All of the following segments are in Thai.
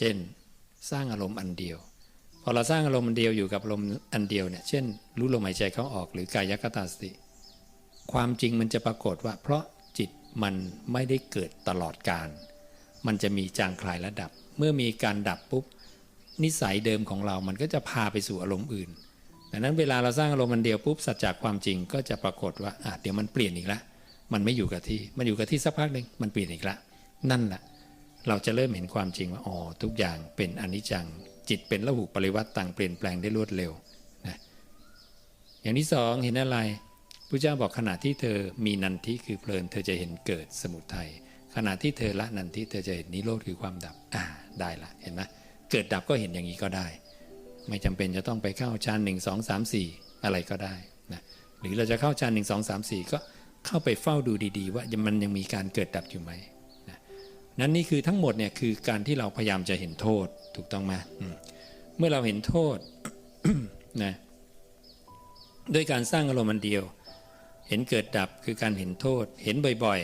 เช่น สร้างอารมณ์อันเดียว พอเราสร้างอารมณ์อันเดียวอยู่กับอารมณ์อันเดียวเนี่ยเช่น รู้ลมหายใจเข้าออกหรือกายคตาสติ ความจริงมันจะปรากฏว่า เพราะจิตมันไม่ได้เกิดตลอดการ มันจะมีจางคลายและดับ เมื่อมีการดับปุ๊บนิสัยเดิมของเรามันก็จะพาไปสู่อารมณ์อื่นดังนั้นเวลาเราสร้างอารมณ์มันเดียวปุ๊บสัจจากความจริงก็จะปรากฏว่าอะเดี๋ยวมันเปลี่ยนอีกแล้วมันไม่อยู่กับที่ มันอยู่กับที่สักพักหนึ่งมันเปลี่ยนอีกแล้วนั่นแหละ เราจะเริ่มเห็นความจริงว่าอ๋อทุกอย่างเป็นอนิจจัง จิตเป็นระหุปริวัติต่างเปลี่ยนแปลงได้รวดเร็วนะอย่างที่สองเห็นอะไรพระเจ้าบอกขณะที่เธอมีนันทิคือเพลิน เธอจะเห็นเกิดสมุทัยขณะที่เธอละนันทิเธอจะเห็นนิโรธคือความดับอ่าได้ละเห็นไหมเกิดดับก็เห็นอย่างนี้ก็ได้ ไม่จำเป็นจะต้องไปเข้าฌานหนึ่งสองสามสี่อะไรก็ได้นะหรือเราจะเข้าฌานหนึ่งสองสามสี่ก็เข้าไปเฝ้าดูดีๆ ว่ามันยังมีการเกิดดับอยู่ไหม นั้นนี่คือทั้งหมดเนี่ยคือการที่เราพยายามจะเห็นโทษถูกต้องไหมเมื่อเราเห็นโทษนะด้วยการสร้างอารมณ์อันเดียว เห็นเกิดดับคือการเห็นโทษ เห็นบ่อย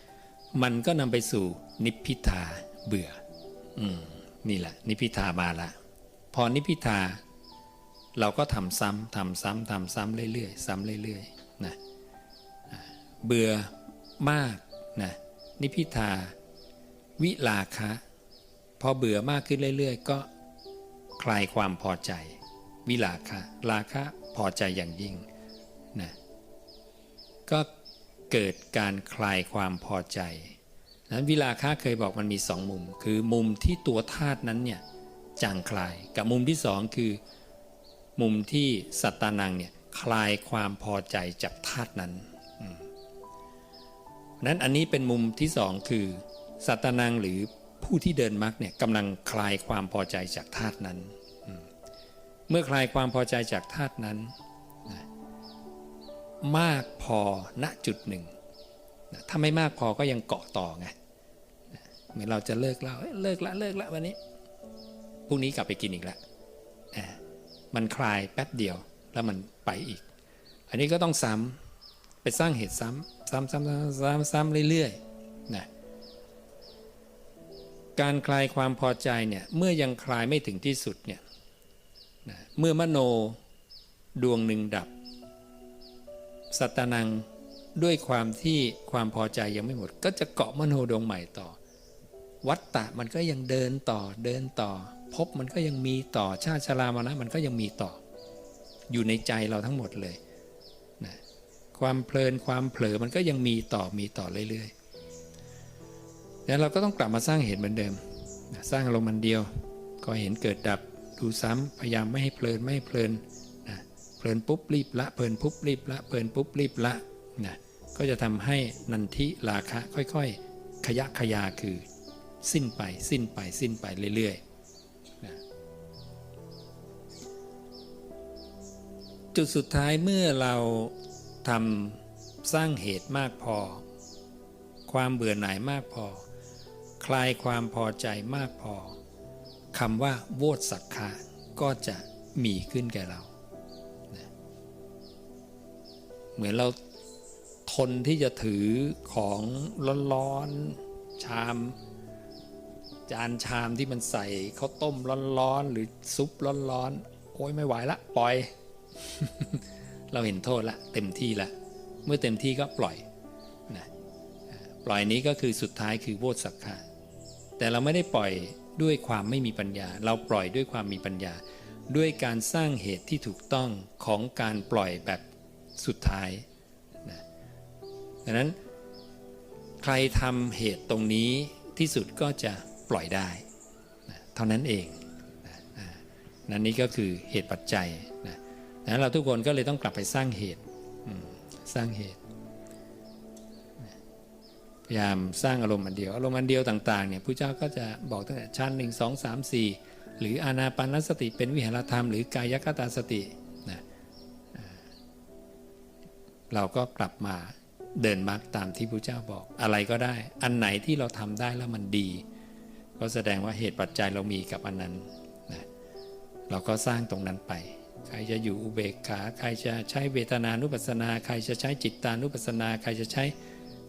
ๆ มันก็นำไปสู่นิพพิทาเบื่ออืมนี่แหละ นิพพิทามาละ พอนิพพิทา เราก็ทำซ้ำทำซ้ำทำซ้ำเรื่อยๆซ้ำเรื่อยๆนะเบื่อมากนะนิพพิทา วิลาคะ พอเบื่อมากขึ้นเรื่อย ๆ ก็คลายความพอใจ วิลาคะราคะพอใจอย่างยิ่งนะก็เกิดการคลายความพอใจนั้นวิลาคะเคยบอกมันมีสองมุม คือมุมที่ตัวธาตุนั้นเนี่ยจางคลายกับมุมที่สองคือ มุมที่สัตตานังเนี่ยคลายความพอใจจากธาตุนั้นนั้นอันนี้เป็นมุมที่สองคือ สัตนังหรือผู้ที่เดินมรรคเนี่ยกำลังคลายความพอใจจากธาตุนั้นมเมื่อคลายความพอใจจากธาตุนั้น มากพอณจุดหนึ่ง ถ้าไม่มากพอก็ยังเกาะต่อไงเหมือนเราจะเลิกเหล่าเลิกละเลิกละวันนี้พรุ่งนี้กลับไปกินอีกแล้วมันคลายแป๊บเดียวแล้วมันไปอีก อันนี้ก็ต้องซ้ำไปสร้างเหตุซ้ำซ้ำซ้ำซ้ำซ้ำซ้ำเรื่อยๆนะ การคลายความพอใจเนี่ยเมื่อยังคลายไม่ถึงที่สุดเนี่ยเมื่อมโนดวงหนึ่งดับ สัตตนังด้วยความที่ความพอใจยังไม่หมด ก็จะเกาะมโนดวงใหม่ต่อ วัตตะมันก็ยังเดินต่อเดินต่อพบมันก็ยังมีต่อชาติชรามรณะมันก็ยังมีต่อ อยู่ในใจเราทั้งหมดเลยนะความเพลินความเผลอมันก็ยังมีต่อมีต่อเรื่อยๆ แล้วเราก็ต้องกลับมาสร้างเหตุเหมือนเดิม สร้างอารมณ์มันเดียวก็เห็นเกิดดับดูซ้ำพยายามไม่ให้เพลินไม่ให้เพลินนะเพลินปุ๊บรีบละเพลินปุ๊บรีบละเพลินปุ๊บรีบละนะก็จะทำให้นันทิราคะค่อยๆ ขยะขยาคือ สิ้นไปสิ้นไปสิ้นไปเรื่อยๆนะจุดสุดท้ายเมื่อเราทำสร้างเหตุมากพอ ความเบื่อหน่ายมากพอ ลายความพอใจมากพอคำว่าโวตสักขะก็จะมีขึ้นแก่เรานะเหมือนเราทนที่จะถือของร้อนๆชาม จานชามที่มันใส่ข้าวต้มร้อนๆหรือซุปร้อนๆโอ้ยไม่ไหวละปล่อย เราเห็นโทษละ เต็มที่ละ เมื่อเต็มที่ก็ปล่อยนะปล่อยนี้ก็คือสุดท้ายคือโวตสักขะ แต่เราไม่ได้ปล่อยด้วยความไม่มีปัญญา เราปล่อยด้วยความมีปัญญา ด้วยการสร้างเหตุที่ถูกต้องของการปล่อยแบบสุดท้ายนะดังนั้น ใครทำเหตุตรงนี้ที่สุดก็จะปล่อยได้นะเท่านั้นเองนะนั่นนี่ก็คือเหตุปัจจัยนะดังนั้นเราทุกคนก็เลยต้องกลับไปสร้างเหตุสร้างเหตุ ยายามสร้างอารมณ์อันเดียวอารมณ์อันเดียวต่างๆเนี่ยพระเจ้าก็จะบอกตั้งแต่ชั้นหนึ่งสองสามสี่หรืออานาปานสติเป็นวิหารธรรม หรือกายคตาสตินะเราก็กลับมาเดินมรรคตามที่พระเจ้าบอกอะไรก็ได้ อันไหนที่เราทำได้แล้วมันดี ก็แสดงว่าเหตุปัจจัยเรามีกับอันนั้นนะเราก็สร้างตรงนั้นไป ใครจะอยู่อุเบกขา ใครจะใช้เวทนานุปัสสนา ใครจะใช้จิตตานุปัสสนา ใครจะใช้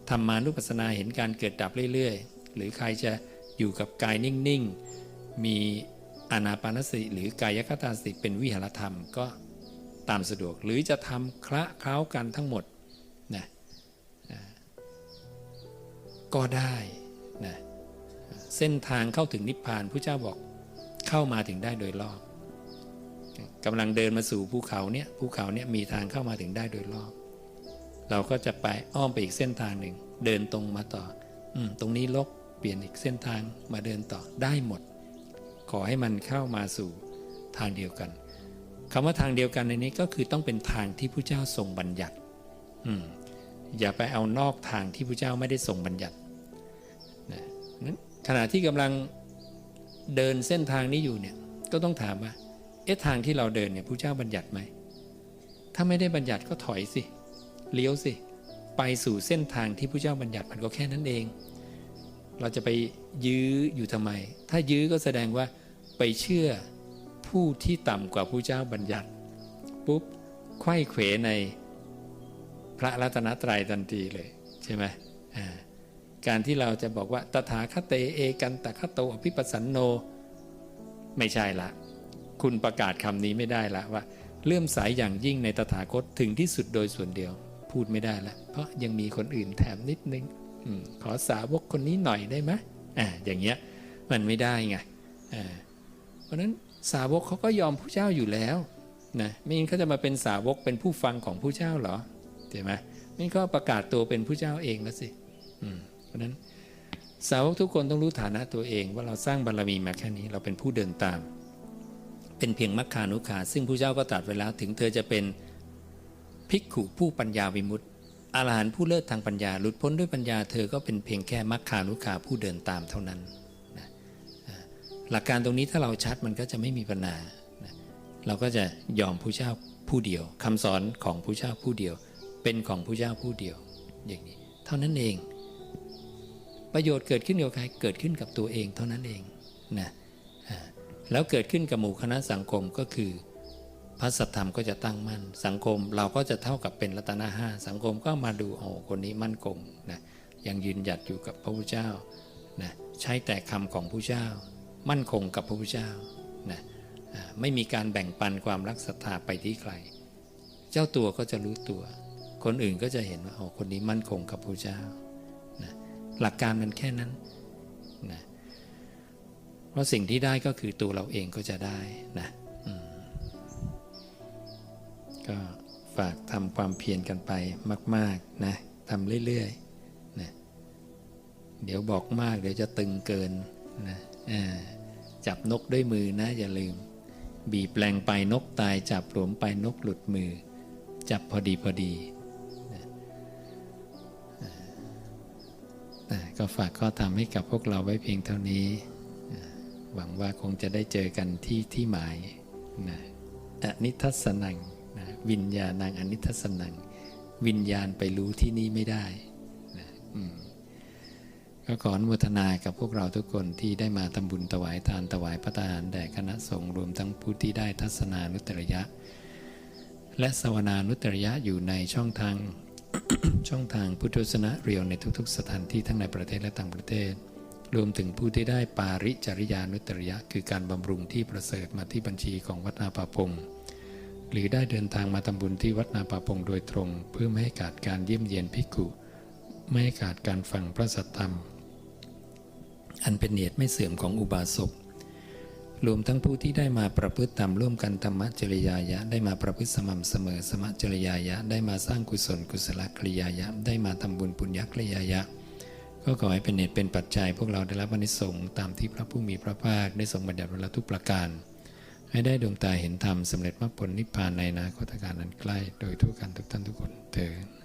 ธรรมานุปัสสนาเห็นการเกิดดับเรื่อยๆ หรือใครจะอยู่กับกายนิ่งๆ มีอานาปานสติหรือกายคตาสติเป็นวิหารธรรมก็ตามสะดวกหรือจะทำคละเคล้ากันทั้งหมดนะก็ได้นะเส้นทางเข้าถึงนิพพานพระเจ้าบอกเข้ามาถึงได้โดยรอบกำลังเดินมาสู่ภูเขาเนี่ยภูเขาเนี่ยมีทางเข้ามาถึงได้โดยรอบ เราก็จะไปอ้อมไปอีกเส้นทางหนึ่ง เดินตรงมาต่ออตรงนี้ลกเปลี่ยนอีกเส้นทางมาเดินต่อได้หมด ขอให้มันเข้ามาสู่ทางเดียวกันคำว่าทางเดียวกันในนี้ก็คือต้องเป็นทางที่ผู้เจ้าทรงบัญญัติ อืมอย่าไปเอานอกทางที่ผู้เจ้าไม่ได้ทรงบัญญัตินะนั้นขณะที่กำลังเดินเส้นทางนี้อยู่เนี่ยก็ต้องถามว่าเอ๊ะทางที่เราเดินเนี่ยผู้เจ้าบัญญัติไหมถ้าไม่ได้บัญญัติก็ถอยสิ เลี้ยวสิ ไปสู่เส้นทางที่ผู้เจ้าบัญญัติมันก็แค่นั้นเอง เราจะไปยื้ออยู่ทำไม ถ้ายื้อก็แสดงว่าไปเชื่อผู้ที่ต่ำกว่าผู้เจ้าบัญญัติ ปุ๊บไข้เขวในพระรัตนตรัยทันทีเลยใช่ไหมการที่เราจะบอกว่าตถาคตเตเอกันตคโตอภิปัสสันโน ไม่ใช่ละ คุณประกาศคำนี้ไม่ได้ละว่า เลื่อมสายอย่างยิ่งในตถาคตถึงที่สุดโดยส่วนเดียว พูดไม่ได้ละเพราะยังมีคนอื่นแถมนิดนึงอขอสาวกคนนี้หน่อยได้ไหมอ่าอย่างเงี้ยมันไม่ได้ไงอ่าเพราะนั้นสาวกเขาก็ยอมผู้เจ้าอยู่แล้วนะไม่งั้นเขาจะมาเป็นสาวกเป็นผู้ฟังของผู้เจ้าเหรอเห็นไหมไม่ก็ประกาศตัวเป็นผู้เจ้าเองแล้วสิเพราะนั้นสาวกทุกคนต้องรู้ฐานะตัวเองว่าเราสร้างบารรมีมาแค่นี้เราเป็นผู้เดินตาม เป็นเพียงมัคคานุขาซึ่งผู้เจ้าก็ตรัสไว้แล้ว ถึงเธอจะเป็น ภิกขุผู้ปัญญาวิมุตติอรหันต์ผู้เลิศทางปัญญาหลุดพ้นด้วยปัญญาเธอก็เป็นเพียงแค่มัคคานุขาผู้เดินตามเท่านั้นหลักการตรงนี้ถ้าเราชัดมันก็จะไม่มีปัญหาเราก็จะยอมผู้เจ้าผู้เดียวคำสอนของผู้เจ้าผู้เดียว เป็นของผู้เจ้าผู้เดียวอย่างนี้ เท่านั้นเอง ประโยชน์เกิดขึ้นกับใครเกิดขึ้นกับตัวเองเท่านั้นเองนะแล้วเกิดขึ้นกับหมู่คณะสังคมก็คือ พระสัทธรรมก็จะตั้งมั่น สังคมเราก็จะเท่ากับเป็นรัตนห้าสังคมก็มาดูโอ้คนนี้มั่นคงนะยังยืนหยัดอยู่กับพระพุทธเจ้านะใช้แต่คำของผู้เจ้า มั่นคงกับพระพุทธเจ้านะไม่มีการแบ่งปันความรักศรัทธาไปที่ใคร เจ้าตัวก็จะรู้ตัว คนอื่นก็จะเห็นว่าอ๋อคนนี้มั่นคงกับพระเจ้านะหลักการมันแค่นั้นนะเพราะสิ่งที่ได้ก็คือตัวเราเองก็จะได้นะ ฝากทำความเพียรกันไปมากๆนะทำเรื่อยๆนะเดี๋ยวบอกมากเดี๋ยวจะตึงเกินนะจับนกด้วยมือนะอย่าลืม บีบแปลงไปนกตายจับหลวมไปนกหลุดมือ จับพอดีพอดีก็ฝากข้อธรรมให้กับพวกเราไว้เพียงเท่านี้ หวังว่าคงจะได้เจอกันที่ที่หมายนะอนิทัศนัง นะวิญญาณังอนิทัศนัง วิญญาณไปรู้ที่นี่ไม่ได้นะก็ขออนุโมทนากับพวกเราทุกคนที่ได้มาทำบุญถวายทานถวายพระทานแด่คณะสงฆ์รวมทั้งผู้ที่ได้ทัศนานุตริยะ และสวนานุตริยะอยู่ในช่องทางช่องทางพุทธศนะเรียวในทุกๆ สถานที่ทั้งในประเทศและต่างประเทศ รวมถึงผู้ที่ได้ปาริจริยานุตริยะ คือการบำรุงที่ประเสริฐมาที่บัญชีของวัดนาปาพง หรือได้เดินทางมาทำบุญที่วัดนาป่าพงโดยตรง เพื่อไม่ให้ขาดการเยี่ยมเยียนภิกขุไม่ให้ขาดการฟังพระสัทธรรม อันเป็นเหตุไม่เสื่อมของอุบาสกรวมทั้งผู้ที่ได้มาประพฤติธรรมร่วมกันธรรมจริยายะ ได้มาประพฤติสม่ำเสมอสมจริยายะ ได้มาสร้างกุศลกุศลกริยายะ ได้มาทำบุญปุญญกริยายะ ก็ขอให้เป็นเหตุเป็นปัจจัย พวกเราได้รับอนิสงส์ตามที่พระผู้มีพระภาคได้ทรงบัญญัติไว้แล้วทุกประการ ให้ได้ดวงตาเห็นธรรมสำเร็จมรรคผลนิพพานในนาคตการนั้นใกล้ โดยทุกการทุกท่านทุกคนเถิด